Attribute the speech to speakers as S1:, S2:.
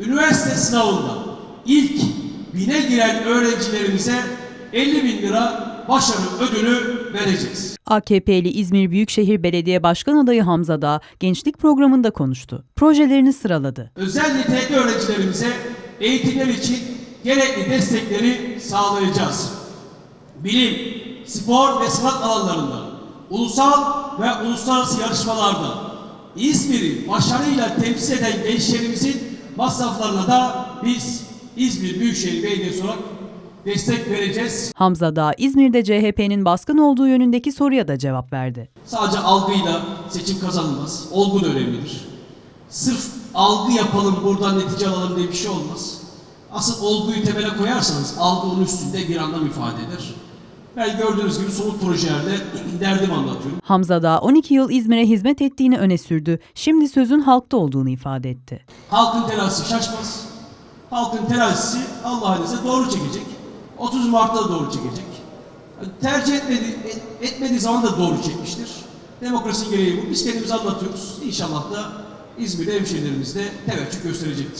S1: üniversite sınavında ilk bine giren öğrencilerimize 50 bin lira başarı ödülü vereceğiz.
S2: AKP'li İzmir Büyükşehir Belediye Başkan adayı Hamza Dağ gençlik programında konuştu. Projelerini sıraladı.
S1: Özel nitelikli öğrencilerimize eğitimler için gerekli destekleri sağlayacağız. Bilim, spor ve sanat alanlarında ulusal ve uluslararası yarışmalarda İzmir'i başarıyla temsil eden gençlerimizin masraflarına da biz İzmir Büyükşehir Belediyesi olarak destek vereceğiz.
S2: Hamza Dağ İzmir'de CHP'nin baskın olduğu yönündeki soruya da cevap verdi.
S1: Sadece algıyla seçim kazanılmaz. Olgu da önemlidir. Sırf algı yapalım buradan netice alalım diye bir şey olmaz. Asıl olguyu temele koyarsanız algı onun üstünde bir anlam ifade eder. Ben gördüğünüz gibi somut projelerde derdimi anlatıyorum.
S2: Hamza Dağ 12 yıl İzmir'e hizmet ettiğini öne sürdü. Şimdi sözün halkta olduğunu ifade etti.
S1: Halkın terazisi şaşmaz. Halkın terazisi Allah'ın izniyle doğru çekecek. 30 Mart'ta da doğru çekecek. Tercih etmedi, et- etmediği zaman da doğru çekmiştir. Demokrasinin gereği bu. Biz kendimizi anlatıyoruz. İnşallah da İzmir'de hemşehrilerimiz de teveccüh gösterecektir.